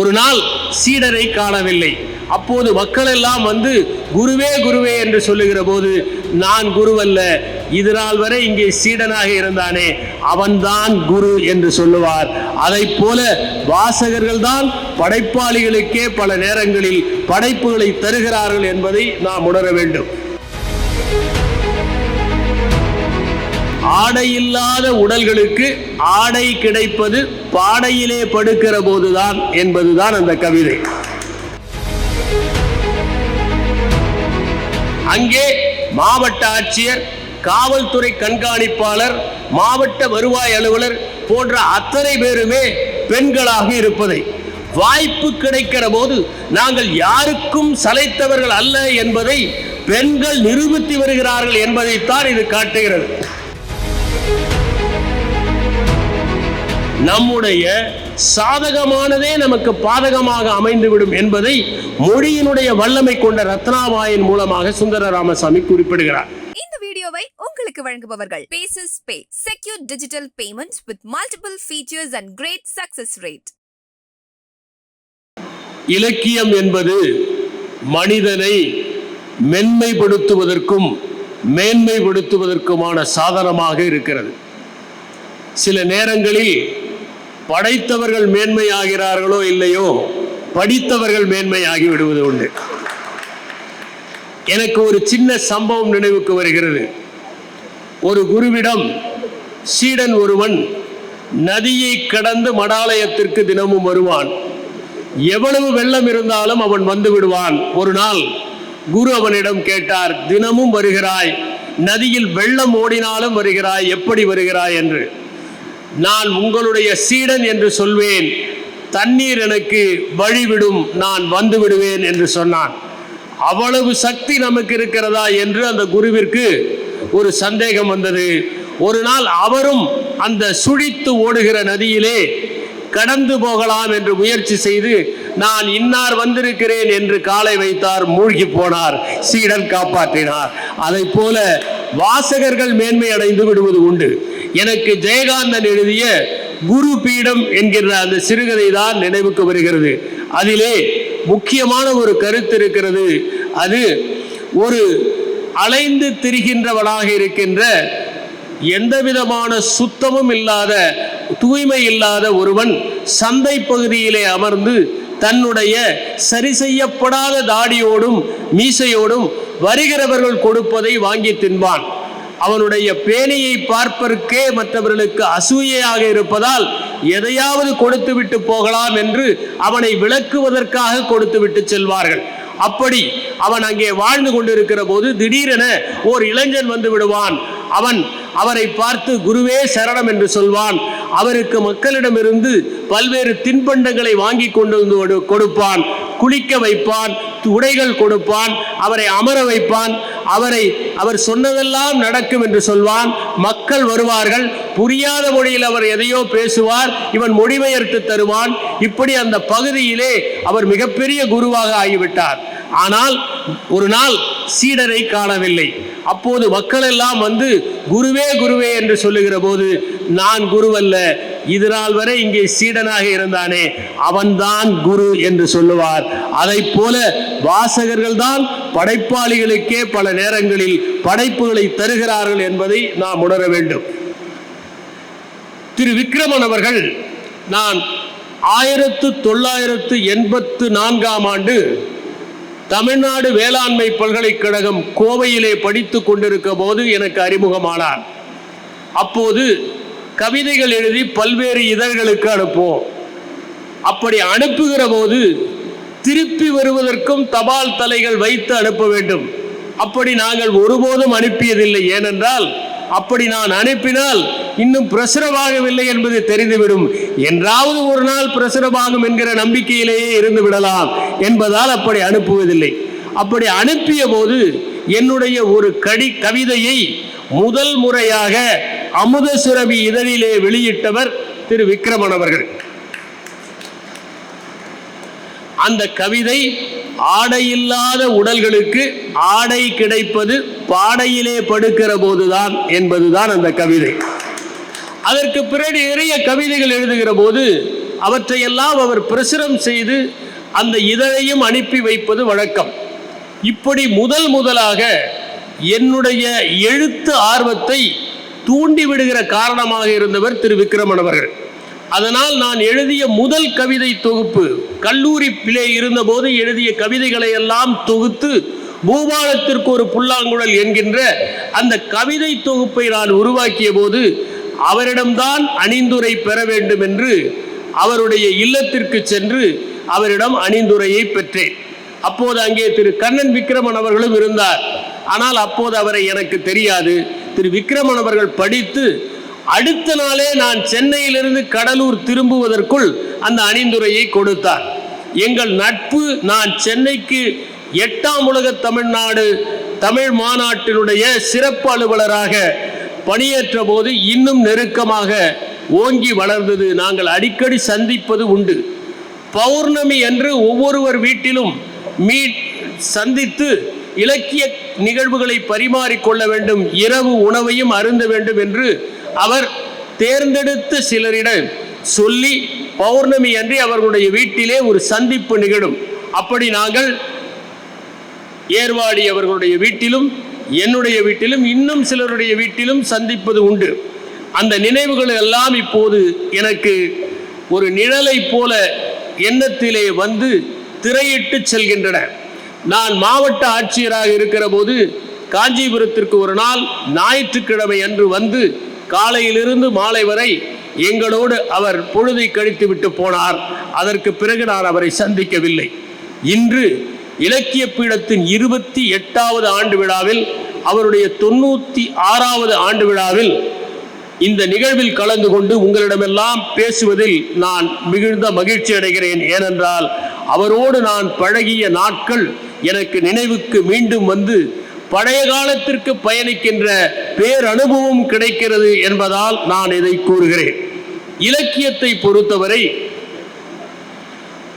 ஒரு நாள் சீடரை காணவில்லை. அப்போது மக்கள் எல்லாம் வந்து குருவே குருவே என்று சொல்லுகிற போது நான் குருவல்ல இது நாள் வரை இங்கே சீடனாக இருந்தானே அவன்தான் குரு என்று சொல்லுவார். அதைப் போல வாசகர்கள் தான் படைப்பாளிகளுக்கே பல நேரங்களில் படைப்புகளை தருகிறார்கள் என்பதை நாம் உணர வேண்டும். ஆடை இல்லாத உடல்களுக்கு ஆடை கிடைப்பது பாடையிலே படுக்கிற போதுதான் என்பதுதான் அந்த கவிதை. அங்கே மாவட்ட ஆட்சியர் காவல்துறை கண்காணிப்பாளர் மாவட்ட வருவாய் அலுவலர் போன்ற அத்தனை பேருமே பெண்களாக இருப்பதை வாய்ப்பு கிடைக்கிற போது நாங்கள் யாருக்கும் சளைத்தவர்கள் அல்ல என்பதை பெண்கள் நிரூபித்து வருகிறார்கள் என்பதைத்தான் இது காட்டுகிறது. நம்முடைய சாதகமானதே நமக்கு பாதகமாக அமைந்துவிடும் என்பதை மொழியினுடைய வல்லமை கொண்ட ரத்னாபாயின் மூலமாக சுந்தர ராமசாமி குறிப்பிடுகிறார். இந்த வீடியோவை உங்களுக்கு வழங்குபவர்கள் bases pay secure digital payment with multiple features and great success rate இலக்கியம் என்பது மனிதனை மென்மைப்படுத்துவதற்கும் மேன்மைப்படுத்துவதற்குமான சாதனமாக இருக்கிறது. சில நேரங்களில் படைத்தவர்கள் மேன்மையாகிறார்களோ இல்லையோ படித்தவர்கள் மேன்மையாகி விடுவது உண்டு. எனக்கு ஒரு சின்ன சம்பவம் நினைவுக்கு வருகிறது. ஒரு குருவிடம் சீடன் ஒருவன் நதியை கடந்து மடாலயத்திற்கு தினமும் வருவான். எவ்வளவு வெள்ளம் இருந்தாலும் அவன் வந்து விடுவான். ஒரு நாள் குரு அவனிடம் கேட்டார் தினமும் வருகிறாய் நதியில் வெள்ளம் ஓடினாலும் வருகிறாய் எப்படி வருகிறாய்? என்று. நான் உங்களுடைய சீடன் என்று சொல்வேன். தண்ணீர் எனக்கு வழிவிடும் நான் வந்து விடுவேன் என்று சொன்னான். அவ்வளவு சக்தி நமக்கு இருக்கிறதா என்று அந்த குருவிற்கு ஒரு சந்தேகம் வந்தது. ஒரு நாள் அவரும் அந்த சுழித்து ஓடுகிற நதியிலே கடந்து போகலாம் என்று முயற்சி செய்து நான் இன்னார் வந்திருக்கிறேன் என்று காலை வைத்தார் மூழ்கி போனார் சீடன் காப்பாற்றினார். அதை போல வாசகர்கள் மேன்மை அடைந்து விடுவது உண்டு. எனக்கு ஜெயகாந்தன் எழுதிய குரு பீடம் என்கிற அந்த சிறுகதை தான் நினைவுக்கு வருகிறது. அதிலே முக்கியமான ஒரு கருத்து இருக்கிறது. அது ஒரு அலைந்து திரிகின்றவனாக இருக்கின்ற எந்த விதமான சுத்தமும் இல்லாத தூய்மை இல்லாத ஒருவன் சந்தை பகுதியிலே அமர்ந்து தன்னுடைய சரி செய்யப்படாத தாடியோடும் மீசையோடும் வருகிறவர்கள் கொடுப்பதை வாங்கி தின்பான். அவனுடைய பேனையை பார்ப்பதற்கே மற்றவர்களுக்கு அசூயையாக இருப்பதால் எதையாவது கொடுத்து விட்டு போகலாம் என்று அவனை விளக்குவதற்காக கொடுத்து விட்டு செல்வார்கள். அப்படி அவன் அங்கே வாழ்ந்து கொண்டிருக்கிற போது திடீரென ஓர் இளைஞன் வந்து விடுவான். அவன் அவரை பார்த்து குருவே சரணம் என்று சொல்வான். அவருக்கு மக்களிடமிருந்து பல்வேறு தின்பண்டங்களை வாங்கி கொண்டு வந்து கொடுப்பான். குளிக்க வைப்பான் உடைகள் கொடுப்பான் அவரை அமர வைப்பான். அவரை அவர் சொன்னதெல்லாம் நடக்கும் என்று சொல்வான். மக்கள் வருவார்கள். புரியாத மொழியில் அவர் எதையோ பேசுவார். இவன் மொழிபெயர்த்து தருவான். இப்படி அந்த பகுதியிலே அவர் மிகப்பெரிய குருவாக ஆகிவிட்டார். ஆனால் ஒரு நாள் சீடரை காணவில்லை. அப்போது மக்கள் எல்லாம் வந்து குருவே குருவே என்று சொல்லுகிற போது நான் குருவல்ல. இது நாள் வரை இங்கே சீடனாக இருந்தானே. அவன்தான் குரு என்று சொல்லுவார். அதை போல வாசகர்கள் தான் படைப்பாளிகளுக்கே பல நேரங்களில் படைப்புகளை தருகிறார்கள் என்பதை நாம் உணர வேண்டும். திரு விக்ரமன் அவர்கள் நான் ஆயிரத்து தொள்ளாயிரத்து எண்பத்து நான்காம் ஆண்டு தமிழ்நாடு வேளாண்மை பல்கலைக்கழகம் கோவையிலே படித்து கொண்டிருக்க போது எனக்கு அறிமுகமானார். அப்போது கவிதைகள் எழுதி பல்வேறு இதழ்களுக்கு அனுப்புவோம். அப்படி அனுப்புகிற போது திருப்பி வருவதற்கும் தபால் தலைகள் வைத்து அனுப்ப வேண்டும். அப்படி நாங்கள் ஒருபோதும் அனுப்பியதில்லை. ஏனென்றால் அப்படி நான் அனுப்பினால் இன்னும் பிரசுரமாகவில்லை என்பது தெரிந்துவிடும். என்றாவது ஒரு நாள் பிரசுரமாகும் என்கிற நம்பிக்கையிலேயே இருந்து விடலாம் என்பதால் அப்படி அனுப்புவதில்லை. அப்படி அனுப்பிய போது என்னுடைய ஒரு கடி கவிதையை முதல் முறையாக அமுத சுரபி இதழிலே வெளியிட்டவர் திரு விக்ரமன் அவர்கள். அந்த கவிதை ஆடையில்லாத உடல்களுக்கு ஆடை கிடைப்பது பாடையிலே படுக்கிற போதுதான் என்பதுதான் அந்த கவிதை. அதற்கு பிறகு நிறைய கவிதைகள் எழுதுகிற போது அவற்றையெல்லாம் அவர் பிரசுரம் செய்து அந்த இதழையும் அனுப்பி வைப்பது வழக்கம். இப்படி முதல் முதலாக என்னுடைய எழுத்து ஆர்வத்தை தூண்டிவிடுகிற காரணமாக இருந்தவர் திரு விக்ரமன் அவர்கள். அதனால் நான் எழுதிய முதல் கவிதை தொகுப்பு கல்லூரி பிள்ளை இருந்தபோது எழுதிய கவிதைகளை எல்லாம் தொகுத்து பூபாலத்திற்கு ஒரு புல்லாங்குழல் என்கின்ற அந்த கவிதை தொகுப்பை நான் உருவாக்கிய போது அவரிடம்தான் அணிந்துரை பெற வேண்டும் என்று அவருடைய இல்லத்திற்கு சென்று அவரிடம் அணிந்துரையை பெற்றேன். அப்போது அங்கே திரு கண்ணன் விக்ரமன் அவர்களும் இருந்தார். ஆனால் அப்போது அவரை எனக்கு தெரியாது. திரு விக்ரமன் அவர்கள் படித்து அடுத்த நாளே நான் சென்னையிலிருந்து கடலூர் திரும்புவதற்குள் அந்த அணிந்துரையை கொடுத்தார். எங்கள் நட்பு நான் சென்னைக்கு எட்டாம் உலக தமிழ்நாடு தமிழ் மாநாட்டினுடைய சிறப்பு அலுவலராக பணியேற்ற போது இன்னும் நெருக்கமாக ஓங்கி வளர்ந்தது. நாங்கள் அடிக்கடி சந்திப்பது உண்டு. பௌர்ணமி என்று ஒவ்வொருவர் வீட்டிலும் மீ சந்தித்து இலக்கிய நிகழ்வுகளை பரிமாறிக்கொள்ள வேண்டும் இரவு உணவையும் அருந்த வேண்டும் என்று அவர் தேர்ந்தெடுத்த சிலரிடம் சொல்லி பௌர்ணமி அன்றி அவர்களுடைய வீட்டிலே ஒரு சந்திப்பு நிகழும். அப்படி நாங்கள் ஏர்வாடி அவர்களுடைய வீட்டிலும் என்னுடைய வீட்டிலும் இன்னும் சிலருடைய வீட்டிலும் சந்திப்பது உண்டு. அந்த நினைவுகள் எல்லாம் இப்போது எனக்கு ஒரு நிழலை போல எண்ணத்திலே வந்து திரையிட்டு செல்கின்றன. நான் மாவட்ட ஆட்சியராக இருக்கிற போது காஞ்சிபுரத்திற்கு ஒரு நாள் ஞாயிற்றுக்கிழமை அன்று வந்து காலையிலிருந்து மாலை வரை எங்களோடு அவர் பொழுதை கழித்து விட்டு போனார். அதற்கு பிறகு நான் அவரை சந்திக்கவில்லை. இன்று இலக்கிய பீடத்தின் இருபத்தி எட்டாவது ஆண்டு விழாவில் அவருடைய தொண்ணூற்றி ஆறாவது ஆண்டு விழாவில் இந்த நிகழ்வில் கலந்து கொண்டு உங்களிடமெல்லாம் பேசுவதில் நான் மிகுந்த மகிழ்ச்சி அடைகிறேன் ஏனென்றால் அவரோடு நான் பழகிய நாட்கள் எனக்கு நினைவுக்கு மீண்டும் வந்து பழைய காலத்திற்கு பயணிக்கின்ற பேரனுபவம் கிடைக்கிறது என்பதால் நான் இதை கூறுகிறேன். இலக்கியத்தை பொறுத்தவரை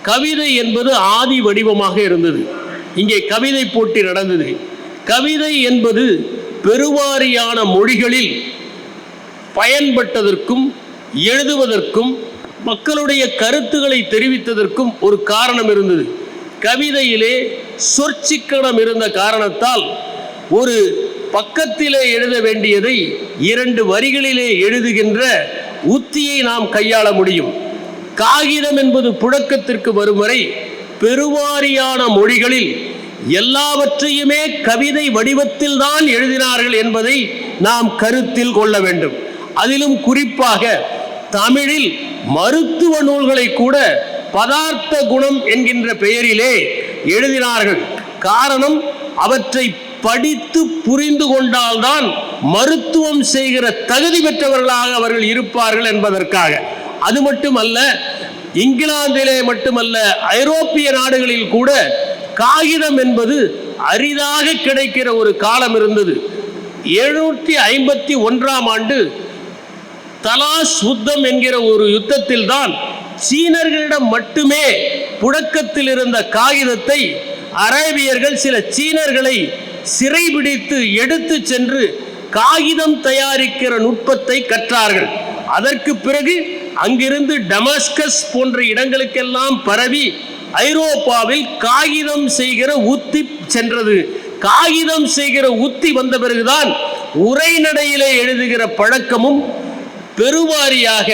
கவிதை என்பது ஆதி வடிவமாக இருந்தது. இங்கே கவிதை போட்டி நடந்தது. கவிதை என்பது பெருவாரியான மொழிகளில் பயன்பட்டதற்கும் எழுதுவதற்கும் மக்களுடைய கருத்துக்களை தெரிவித்ததற்கும் ஒரு காரணம் இருந்தது. கவிதையிலே சொற்சிக்கனம் இருந்த காரணத்தால் ஒரு பக்கத்திலே எழுத வேண்டியதை இரண்டு வரிகளிலே எழுதுகின்ற உத்தியை நாம் கையாள முடியும். காகிதம் என்பது புழக்கத்திற்கு வரும் வரை பெருவாரியான மொழிகளில் எல்லாவற்றையுமே கவிதை வடிவத்தில் தான் எழுதினார்கள் என்பதை நாம் கருத்தில் கொள்ள வேண்டும். அதிலும் குறிப்பாக தமிழில் மருத்துவ நூல்களை கூட பதார்த்த குணம் என்கின்ற பெயரிலே எழுதினார்கள். காரணம் அவற்றை படித்து புரிந்து கொண்டால்தான் மருத்துவம் செய்கிற தகுதி பெற்றவர்களாக அவர்கள் இருப்பார்கள் என்பதற்காக. அது மட்டுமல்ல இங்கிலாந்திலே மட்டுமல்ல ஐரோப்பிய நாடுகளில் கூட காகிதம் என்பது அரிதாக கிடைக்கிற ஒரு காலம் இருந்தது. எழுநூற்றி ஐம்பத்தி ஒன்றாம் ஆண்டு தலாஸ் யுத்தம் என்கிற ஒரு யுத்தத்தில் தான் சீனர்களிடம் மட்டுமே புழக்கத்தில் இருந்த காகிதத்தை அரேபியர்கள் சில சீனர்களை சிறைபிடித்து எடுத்து சென்று காகிதம் தயாரிக்கிற நுட்பத்தை கற்றார்கள். அதற்கு பிறகு அங்கிருந்து டமாஸ்கஸ் போன்ற இடங்களுக்கெல்லாம் பரவி ஐரோப்பாவில் காகிதம் செய்கிற உத்தி சென்றது. காகிதம் செய்கிற உத்தி வந்த பிறகுதான் உரைநடையிலே எழுதுகிற பழக்கமும் பெருவாரியாக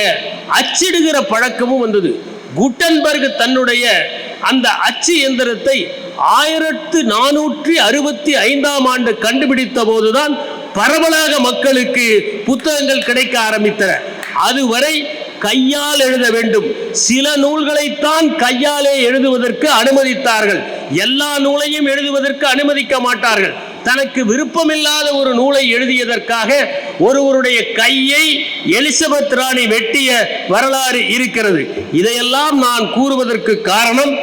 அச்சிடுகிற பழக்கமும் வந்தது. குட்டன்பர்க் தன்னுடைய அந்த அச்சு எந்திரத்தை ஆயிரத்து நானூற்றி அறுபத்தி ஐந்தாம் ஆண்டு கண்டுபிடித்த போதுதான் பரவலாக மக்களுக்கு புத்தகங்கள் கிடைக்க ஆரம்பித்தன. அதுவரை கையால் எழுத வேண்டும். சில நூல்களைத்தான் கையாலே எழுதுவதற்கு அனுமதித்தார்கள். எல்லா நூலையும் எழுதுவதற்கு அனுமதிக்க மாட்டார்கள். தனக்கு விருப்பமில்லாத ஒரு நூலை எழுதியதற்காக ஒருவருடைய கையை எலிசபெத் ராணி வெட்டிய வரலாறு இருக்கிறது. இதையெல்லாம் நான் கூறுவதற்கு காரணம்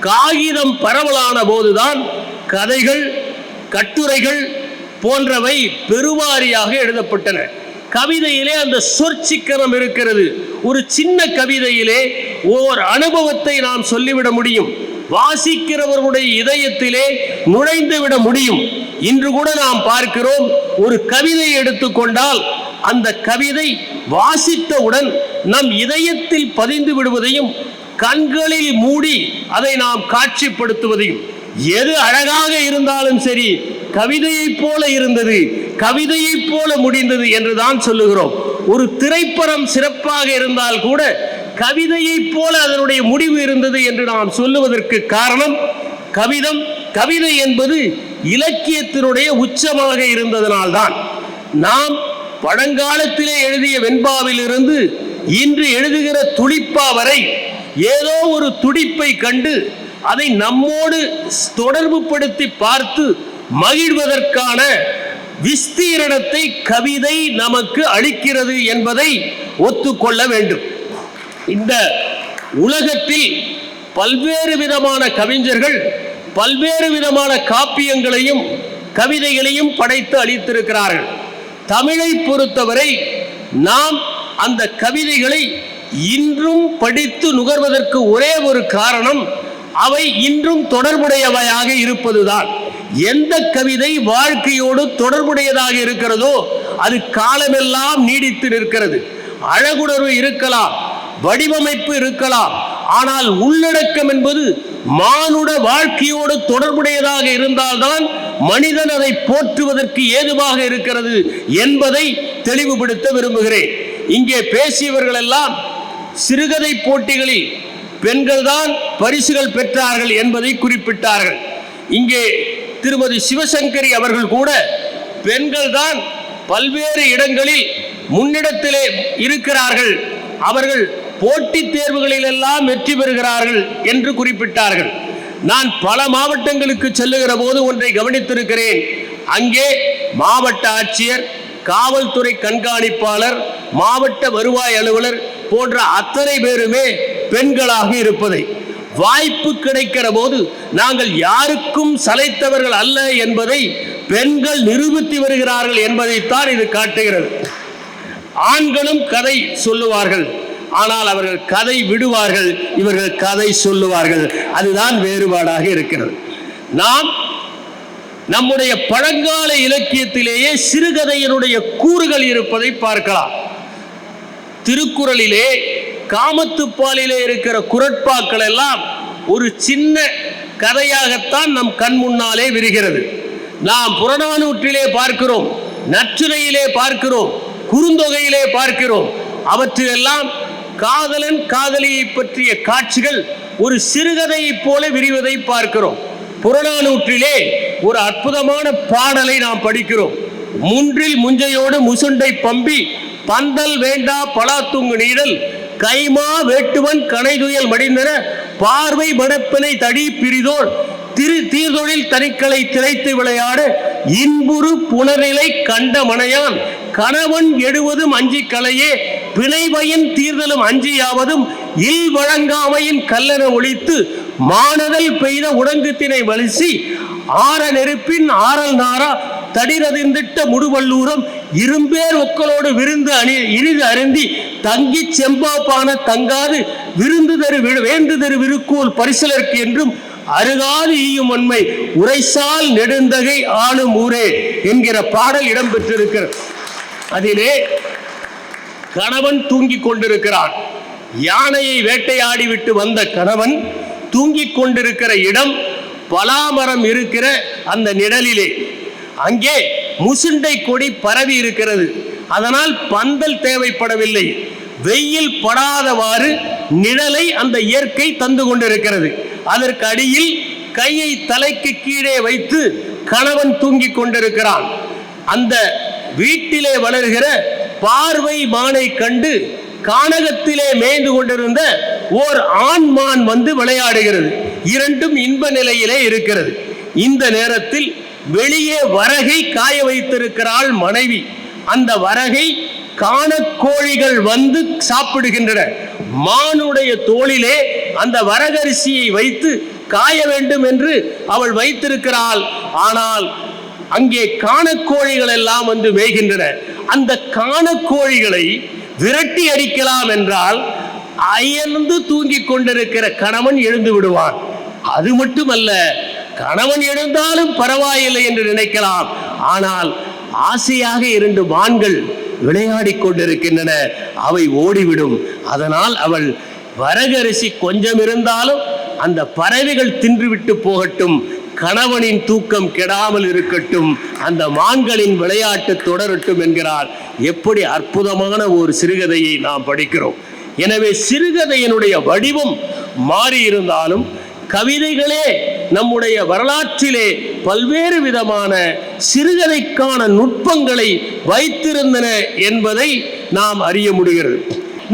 காகிதம் பரவலான போதுதான் கதைகள் கட்டுரைகள் போன்றவை பெருவாரியாக எழுதப்பட்டன. கவிதையிலே அந்த சொற்சிக்கரம் இருக்கிறது. ஒரு சின்ன கவிதையிலே ஓர் அனுபவத்தை நாம் சொல்லிவிட முடியும். வாசிக்கிறவர்களுடைய இதயத்திலே நுழைந்து விட முடியும். இன்று கூட நாம் பார்க்கிறோம் ஒரு கவிதை எடுத்துக்கொண்டால் அந்த கவிதை வாசித்தவுடன் நம் இதயத்தில் பதிந்து விடுவதையும் கண்களில் மூடி அதை நாம் காட்சிப்படுத்துவதையும். எது அழகாக இருந்தாலும் சரி கவிதையைப் போல இருந்தது கவிதையைப் போல முடிந்தது என்றுதான் சொல்லுகிறோம். ஒரு திரைப்படம் சிறப்பாக இருந்தால் கூட கவிதையைப் போல அதனுடைய முடிவு இருந்தது என்று நாம் சொல்லுவதற்கு காரணம் கவிதம். கவிதை என்பது இலக்கியத்தினுடைய உச்சமாக இருந்ததனால்தான் நாம் பழங்காலத்திலே எழுதிய வெண்பாவிலிருந்து இன்று எழுதுகிற துடிப்பா வரை ஏதோ ஒரு துடிப்பை கண்டு அதை நம்மோடு தொடர்பு படுத்தி பார்த்து மகிழ்வதற்கான விஸ்தீரணத்தை கவிதை நமக்கு அளிக்கிறது என்பதை ஒத்துக்கொள்ள வேண்டும். இந்த உலகத்தில் பல்வேறு விதமான கவிஞர்கள் பல்வேறு விதமான காப்பியங்களையும் கவிதைகளையும் படைத்து அளித்திருக்கிறார்கள். தமிழை பொறுத்தவரை நாம் அந்த கவிதைகளை இன்றும் படித்து நுகர்வதற்கு ஒரே ஒரு காரணம் அவை இன்றும் தொடர்புடையவையாக இருப்பதுதான். எந்த கவிதை வாழ்க்கையோடு தொடர்புடையதாக இருக்கிறதோ அது காலமெல்லாம் நீடித்து நிற்கிறது. அழகுணர்வு இருக்கலாம் வடிவமைப்பு இருக்கலாம் ஆனால் உள்ளடக்கம் என்பது மானுட வாழ்க்கையோடு தொடர்புடையதாக இருந்தால்தான் மனிதன் அதை போற்றுவதற்கு ஏதுவாக இருக்கிறது என்பதை தெளிவுபடுத்த விரும்புகிறேன். இங்கே பேசியவர்கள் எல்லாம் சிறுகதை போட்டிகளில் பெண்கள் தான் பரிசுகள் பெற்றார்கள் என்பதை குறிப்பிட்டார்கள். இங்கே திருமதி சிவசங்கரி அவர்கள் கூட பெண்கள் தான் பல்வேறு இடங்களில் முன்னிடத்திலே இருக்கிறார்கள். அவர்கள் போட்டித் தேர்வுகளில் எல்லாம் வெற்றி பெறுகிறார்கள் என்று குறிப்பிட்டார்கள். நான் பல மாவட்டங்களுக்கு செல்லுகிற போது ஒன்றை கவனித்திருக்கிறேன். அங்கே மாவட்ட ஆட்சியர் காவல்துறை கண்காணிப்பாளர் மாவட்ட வருவாய் அலுவலர் போன்ற அத்தனை பேருமே பெண்களாக இருப்பதை. வாய்ப்பு கிடைக்கிற போது நாங்கள் யாருக்கும் சளைத்தவர்கள் அல்ல என்பதை பெண்கள் நிரூபித்து வருகிறார்கள் என்பதைத்தான் இது காட்டுகிறது. ஆண்களும் கதை சொல்லுவார்கள். ஆனால் அவர்கள் கதை விடுவார்கள் இவர்கள் கதை சொல்லுவார்கள். அதுதான் வேறுபாடாக இருக்கிறது. நாம் நம்முடைய பழங்கால இலக்கியத்திலேயே சிறுகதையினுடைய கூறுகள் இருப்பதை பார்க்கலாம். திருக்குறளிலே காமத்துப்பாலிலே இருக்கிற குரட்பாக்கள் எல்லாம் ஒரு சின்ன கதையாகத்தான் நம் கண் முன்னாலே விரிகிறது. நாம் புறநானூற்றிலே பார்க்கிறோம் நற்றுரையிலே பார்க்கிறோம் குறுந்தொகையிலே பார்க்கிறோம். அவற்றிலெல்லாம் காதலன் காதலியை பற்றிய காட்சிகள் ஒரு சிறுகதையைப் போல விரிவதை பார்க்கிறோம். புறநானூற்றிலே ஒரு அற்புதமான பாடலை நாம் படிக்கிறோம். முன்றில் முஞ்சையோடு முசுண்டை பம்பி பந்தல் வேண்டா பலாத்துங்கு நீடல் கைமா வேட்டுவன் கனைதுயல் மடிந்தன பார்வை மடப்பினை தடி பிரிதோள் திரு தீர்தொழில் தனிக்களை திளைத்து விளையாட இன்புறு புனரிலை கண்ட மனையான் கணவன் எடுவதும் அஞ்சி கலையே பிணைவையின் தீர்தலும் அஞ்சியாவதும் இல் வழங்காமையின் கல்லென ஒழித்து மானதல் பெய்த உடங்குத்தினை வலிசி ஆற நெருப்பின் ஆறல் நாரா தடிரதிர்ந்திட்ட முடுவல்லூரம் இரும்பேர் ஒக்களோடு விருந்து அணி இனிது அருந்தி தங்கி செம்பாப்பான தங்காது விருந்து தரு வேந்து தரு விருக்கோல் பரிசலர்க்கு என்றும் அருகாது ஈயும் உண்மை உரைசால் நெடுந்தகை ஆளும் ஊரே என்கிற பாடல் இடம்பெற்றிருக்கிறது. அதிலே கணவன் தூங்கிக் கொண்டிருக்கிறான். யானையை வேட்டையாடி விட்டு வந்த கணவன் தூங்கிக் கொண்டிருக்கிற இடம் பலாமரம் இருக்கிற அந்த நிழலிலே. அங்கே முசுண்டை கொடி பரவி இருக்கிறது. அதனால் பந்தல் தேவைப்படவில்லை. வெயில் படாதவாறு நிழலை அந்த இயற்கை தந்து கொண்டிருக்கிறது. அதற்கு அடியில் கையை தலைக்கு கீழே வைத்து கணவன் தூங்கிக் கொண்டிருக்கிறான். அந்த வீட்டிலே வளர்கிற பார்வை மானை கண்டு கானகத்திலே மேய்ந்து கொண்டிருந்த ஓர் ஆண் மான் வந்து விளையாடுகிறது. இரண்டும் இன்ப நிலையிலே இருக்கிறது. இந்த நேரத்தில் வெளியே வரகை காய வைத்திருக்கிறாள் மனைவி. அந்த வரகை காணக்கோழிகள் வந்து சாப்பிடுகின்றன. மானுடைய தோளிலே அந்த வரகரிசியை வைத்து காய வேண்டும் என்று அவள் வைத்திருக்கிறாள். ஆனால் அங்கே காணக்கோழிகள் எல்லாம் வந்து மேய்கின்றன. அந்த காணக்கோழிகளை விரட்டி அடிக்கலாம் என்றால் அயர்ந்து தூங்கிக் கொண்டிருக்கிற கணவன் எழுந்து விடுவான். அது மட்டுமல்ல கணவன் எழுந்தாலும் பரவாயில்லை என்று நினைக்கலாம். ஆனால் ஆசையாக இரண்டு மான்கள் விளையாடிக் கொண்டிருக்கின்றன. அவை ஓடிவிடும். அதனால் அவள் வரகரிசி கொஞ்சம் இருந்தாலும் அந்த பறவைகள் தின்றுவிட்டு போகட்டும் கணவனின் தூக்கம் கெடாமல் இருக்கட்டும் அந்த மான்களின் விளையாட்டு தொடரட்டும் என்கிறார். எப்படி அற்புதமான ஒரு சிறுகதையை நாம் படிக்கிறோம். எனவே சிறுகதையினுடைய வடிவம் மாறியிருந்தாலும் கவிதைகளே நம்முடைய வரலாற்றிலே பல்வேறு விதமான சிறுகதைக்கான நுட்பங்களை வைத்திருந்தன என்பதை நாம் அறிய முடிகிறது.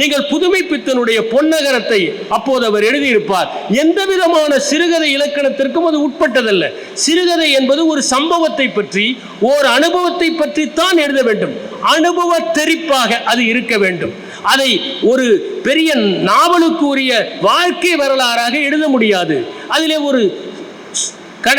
நீங்கள் புதுமை பித்தனுடைய பொன்னகரத்தை அப்போது அவர் எழுதியிருப்பார். எந்த விதமான சிறுகதை இலக்கணத்திற்கும் அது உட்பட்டதல்ல. சிறுகதை என்பது ஒரு சம்பவத்தை பற்றி ஓர் அனுபவத்தை பற்றி தான் எழுத வேண்டும். அனுபவ தெரிப்பாக அது இருக்க வேண்டும். அதை ஒரு பெரிய நாவலுக்கு உரிய வாழ்க்கை வரலாறாக எழுத முடியாது. அதிலே ஒரு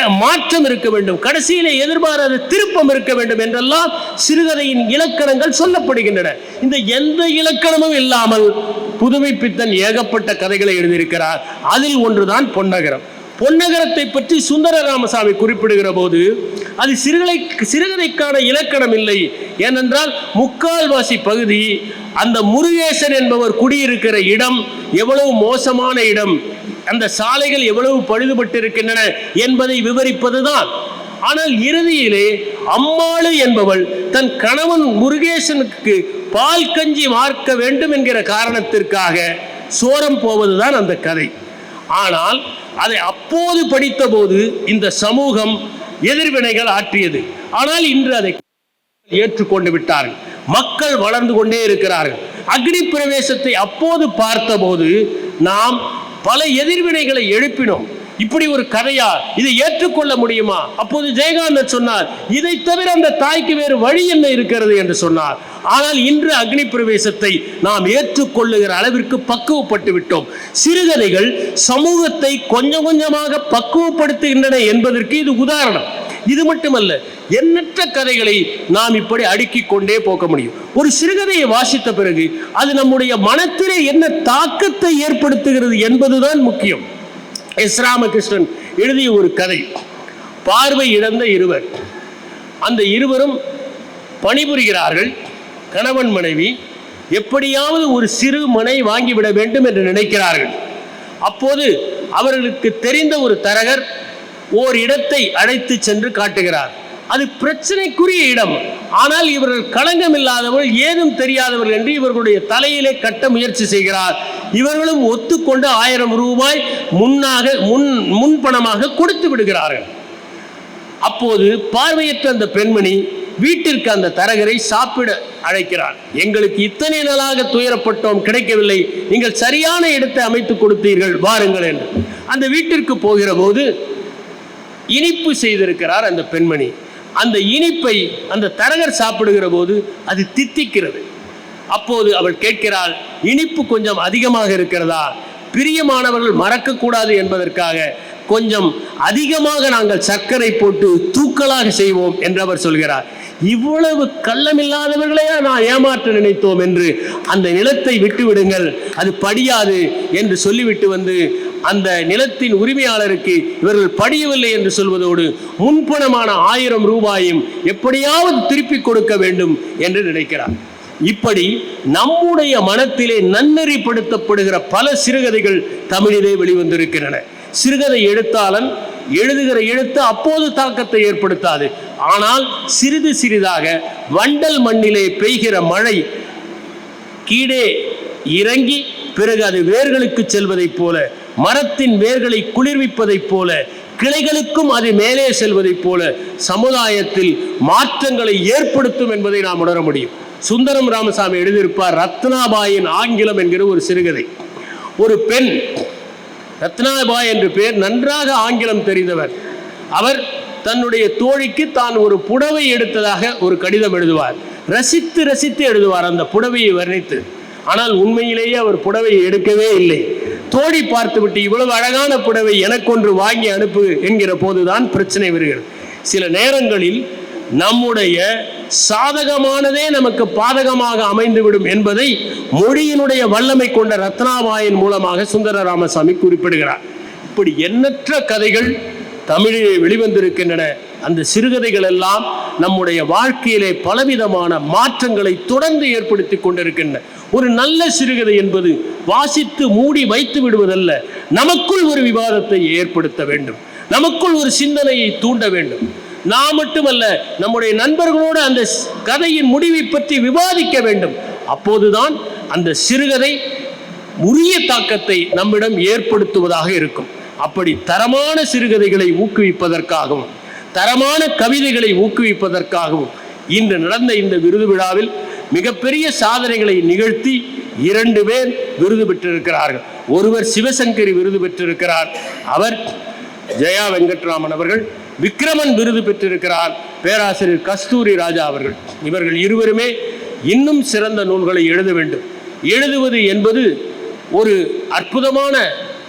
மாற்றம் இருக்க வேண்டும். கடைசியிலே எதிர்பாராத திருப்பம் இருக்க வேண்டும் என்றெல்லாம் சிறுகதையின் இலக்கணங்கள் சொல்லப்படுகின்றன. இந்த எந்த இலக்கணமும் இல்லாமல் புதுமை பித்தன் ஏகப்பட்ட கதைகளை எழுதியிருக்கிறார். அதில் ஒன்றுதான் பொன்னகரம். பொன்னகரத்தை பற்றி சுந்தர ராமசாமி குறிப்பிடுகிற போது அது சிறுகதை சிறுகதைக்கான இலக்கணம் இல்லை. ஏனென்றால் முக்கால்வாசி பகுதி அந்த முருகேசன் என்பவர் குடியிருக்கிற இடம் எவ்வளவு மோசமான இடம். அந்த சாலைகள் எவ்வளவு பழுதுபட்டிருக்கின்றன என்பதை விவரிப்பதுதான். ஆனால் இறுதியிலே அம்மாளு என்பவள் தன் கணவன் முருகேசனுக்கு பால் கஞ்சி மார்க்க வேண்டும் என்கிற காரணத்திற்காக சோரம் போவதுதான் அந்த கதை. ஆனால் அதை அப்போது படித்தபோது இந்த சமூகம் எதிர்வினைகள் ஆற்றியது. ஆனால் இன்று அதை ஏற்றுக்கொண்டு விட்டார்கள். மக்கள் வளர்ந்து கொண்டே இருக்கிறார்கள். அக்னி பிரவேசத்தை அப்போது பார்த்தபோது நாம் பல எதிர்வினைகளை எழுப்பினோம். இப்படி ஒரு கதையா இதை ஏற்றுக்கொள்ள முடியுமா? அப்போது ஜெயகாந்தன் சொன்னார் இதை தவிர அந்த தாய்க்கு வேறு வழி என்ன இருக்கிறது? என்று சொன்னார். ஆனால் இன்று அக்னி பிரவேசத்தை நாம் ஏற்றுக்கொள்ளுகிற அளவிற்கு பக்குவப்பட்டு விட்டோம். சிறுகதைகள் சமூகத்தை கொஞ்சம் கொஞ்சமாக பக்குவப்படுத்துகின்றன என்பதற்கு இது உதாரணம். இது மட்டுமல்ல எண்ணற்ற கதைகளை நாம் இப்படி அடுக்கிக் கொண்டே போக முடியும். ஒரு சிறுகதையை வாசித்த பிறகு அது நம்முடைய மனத்திலே என்ன தாக்கத்தை ஏற்படுத்துகிறது என்பதுதான் முக்கியம். எஸ் ராமகிருஷ்ணன் எழுதிய ஒரு கதை. பார்வை இழந்த இருவர். அந்த இருவரும் பணிபுரிகிறார்கள். கணவன் மனைவி எப்படியாவது ஒரு சிறு மனை வாங்கிவிட வேண்டும் என்று நினைக்கிறார்கள். அப்போது அவர்களுக்கு தெரிந்த ஒரு தரகர் ஓர் இடத்தை அழைத்து சென்று காட்டுகிறார். அது பிரச்சனைக்குரிய இடம். ஆனால் இவர்கள் களங்கம் இல்லாதவர்கள் ஏதும் தெரியாதவர்கள் என்று இவர்களுடைய தலையிலே கட்ட முயற்சி செய்கிறார். இவர்களும் ஒத்துக்கொண்டு ஆயிரம் ரூபாய் முன்னாக முன் முன்பணமாக கொடுத்து விடுகிறார்கள். அப்போது பார்வையற்ற அந்த பெண்மணி வீட்டிற்கு அந்த தரகரை சாப்பிட அழைக்கிறார் எங்களுக்கு இத்தனை நாளாக துயரப்பட்டோம் கிடைக்கவில்லை. நீங்கள் சரியான இடத்தை அமைத்து கொடுத்தீர்கள் வாருங்கள் என்று. அந்த வீட்டிற்கு போகிற போது இனிப்பு செய்திருக்கிறார் அந்த பெண்மணி. அந்த இனிப்பை அந்த தரகர் சாப்பிடுகிற போது அது தித்திக்கிறது. அப்போது அவள் கேட்கிறாள் இனிப்பு கொஞ்சம் அதிகமாக இருக்கிறதா? பிரியமானவர்கள் மறக்கக்கூடாது என்பதற்காக கொஞ்சம் அதிகமாக நாங்கள் சர்க்கரை போட்டு தூக்கலாக செய்வோம் என்று அவர் சொல்கிறார். இவ்வளவு கள்ளமில்லாதவர்களையா நான் ஏமாற்ற நினைத்தோம் என்று அந்த நிலத்தை விட்டு விடுங்கள் அது படியாது என்று சொல்லிவிட்டு வந்து அந்த நிலத்தின் உரிமையாளருக்கு இவர்கள் படியவில்லை என்று சொல்வதோடு முன்பணமான ஆயிரம் ரூபாயும் எப்படியாவது திருப்பி கொடுக்க வேண்டும் என்று நினைக்கிறார். இப்படி நம்முடைய மனத்திலே நன்னெறிப்படுத்தப்படுகிற பல சிறுகதைகள் தமிழிலே வெளிவந்திருக்கின்றன. சிறுகதை எழுத்தாளன் எழுதுகிற எழுத்து அப்போது தாக்கத்தை ஏற்படுத்தாது. ஆனால் சிறிது சிறிதாக வண்டல் மண்ணிலே பெய்கிற மழை கீழே இறங்கி பிறகு அது வேர்களுக்கு செல்வதைப் போல மரத்தின் வேர்களை குளிர்விப்பதைப் போல கிளைகளுக்கும் அது மேலே செல்வதைப் போல சமுதாயத்தில் மாற்றங்களை ஏற்படுத்தும் என்பதை நாம் உணர முடியும். சுந்தரம் ராமசாமி எழுதியிருப்பார் ரத்னாபாயின் ஆங்கிலம் என்கிற ஒரு சிறுகதை. ஒரு பெண் ரத்னாபாய் என்று பெயர் நன்றாக ஆங்கிலம் தெரிந்தவர். அவர் தன்னுடைய தோழிக்கு தான் ஒரு புடவை எடுத்ததாக ஒரு கடிதம் எழுதுவார். ரசித்து ரசித்து எழுதுவார் அந்த புடவையை வர்ணித்து. ஆனால் உண்மையிலேயே அவர் புடவையை எடுக்கவே இல்லை. தோழி பார்த்துவிட்டு இவ்வளவு அழகான புடவை எனக்கொன்று வாங்கி அனுப்பு என்கிற போதுதான் பிரச்சனை வருகிறது. சில நேரங்களில் நம்முடைய சாதகமானதே நமக்கு பாதகமாக அமைந்துவிடும் என்பதை மொழியினுடைய வல்லமை கொண்ட ரத்னாபாயின் மூலமாக சுந்தர ராமசாமி குறிப்பிடுகிறார். இப்படி எண்ணற்ற கதைகள் தமிழிலே வெளிவந்திருக்கின்றன. அந்த சிறுகதைகள் எல்லாம் நம்முடைய வாழ்க்கையிலே பலவிதமான மாற்றங்களை தொடர்ந்து ஏற்படுத்தி கொண்டிருக்கின்றன. ஒரு நல்ல சிறுகதை என்பது வாசித்து மூடி வைத்து விடுவதல்ல. நமக்குள் ஒரு விவாதத்தை ஏற்படுத்த வேண்டும். நமக்குள் ஒரு சிந்தனையை தூண்ட வேண்டும். நான் மட்டுமல்ல நம்முடைய நண்பர்களோடு அந்த கதையின் முடிவை பற்றி விவாதிக்க வேண்டும். அப்போதுதான் அந்த சிறுகதை உரிய தாக்கத்தை நம்மிடம் ஏற்படுத்துவதாக இருக்கும். அப்படி தரமான சிறுகதைகளை ஊக்குவிப்பதற்காகவும் தரமான கவிதைகளை ஊக்குவிப்பதற்காகவும் இன்று நடந்த இந்த விருது விழாவில் மிகப்பெரிய சாதனைகளை நிகழ்த்தி இரண்டு பேர் விருது பெற்றிருக்கிறார்கள். ஒருவர் சிவசங்கரி விருது பெற்றிருக்கிறார். அவர் ஜெயா வெங்கட்ராமன் அவர்கள் விக்ரமன் விருது பெற்றிருக்கிறார் பேராசிரியர் கஸ்தூரி ராஜா அவர்கள். இவர்கள் இருவருமே இன்னும் சிறந்த நூல்களை எழுத வேண்டும். எழுதுவது என்பது ஒரு அற்புதமான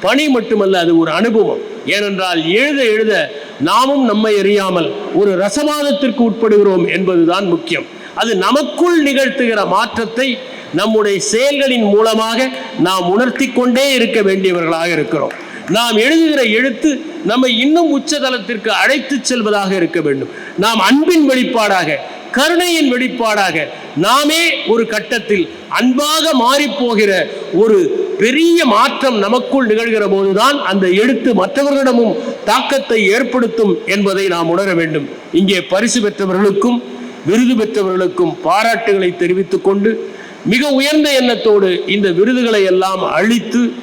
பணி மட்டுமல்ல அது ஒரு அனுபவம். ஏனென்றால் எழுத எழுத நாமும் நம்மை அறியாமல் ஒரு ரசவாதத்திற்கு உட்படுகிறோம் என்பதுதான் முக்கியம். அது நமக்குள் நிகழ்த்துகிற மாற்றத்தை நம்முடைய செயல்களின் மூலமாக நாம் உணர்த்தி கொண்டே இருக்க வேண்டியவர்களாக இருக்கிறோம். நாம் எழுதுகிற எழுத்து நம்மை இன்னும் உச்சதலத்திற்கு அழைத்துச் செல்வதாக இருக்க வேண்டும். நாம் அன்பின் வெளிப்பாடாக கருணையின் வெளிப்பாடாக நாமே ஒரு கட்டத்தில் அன்பாக மாறிப்போகிற ஒரு பெரிய மாற்றம் நமக்குள் நிகழ்கிற போதுதான் அந்த எழுத்து மற்றவர்களிடமும் தாக்கத்தை ஏற்படுத்தும் என்பதை நாம் உணர வேண்டும். இங்கே பரிசு பெற்றவர்களுக்கும் விருது பெற்றவர்களுக்கும் பாராட்டுகளை தெரிவித்துக் கொண்டு மிக உயர்ந்த எண்ணத்தோடு இந்த விருதுகளை எல்லாம் அளித்து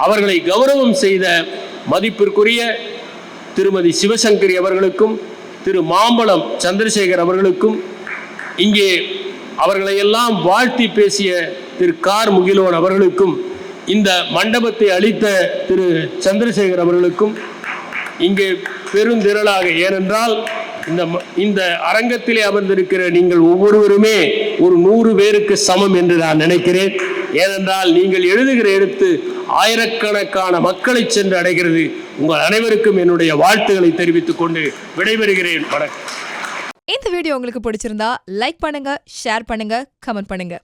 அவர்களை கௌரவம் செய்த மதிப்பிற்குரிய திருமதி சிவசங்கரி அவர்களுக்கும் திரு மாம்பழம் சந்திரசேகர் அவர்களுக்கும் இங்கே அவர்களை எல்லாம் வாழ்த்தி பேசிய திரு கார் முகிலோன் அவர்களுக்கும் இந்த மண்டபத்தை அளித்த திரு சந்திரசேகர் அவர்களுக்கும் இங்கே பெருந்திரளாக ஏனென்றால் இந்த ம- இந்த அரங்கத்திலே அமர்ந்திருக்கிற நீங்கள் ஒவ்வொருவருமே ஒரு நூறு பேருக்கு சமம் என்று நான் நினைக்கிறேன். ஏனென்றால் நீங்கள் எழுதுகிற எழுத்து ஆயிரக்கணக்கான மக்களை சென்று அடைகிறது. உங்கள் அனைவருக்கும் என்னுடைய வாழ்த்துக்களை தெரிவித்துக் கொண்டு விடைபெறுகிறேன். வணக்கம். இந்த வீடியோ உங்களுக்கு பிடிச்சிருந்தா லைக் பண்ணுங்க ஷேர் பண்ணுங்க கமெண்ட் பண்ணுங்க.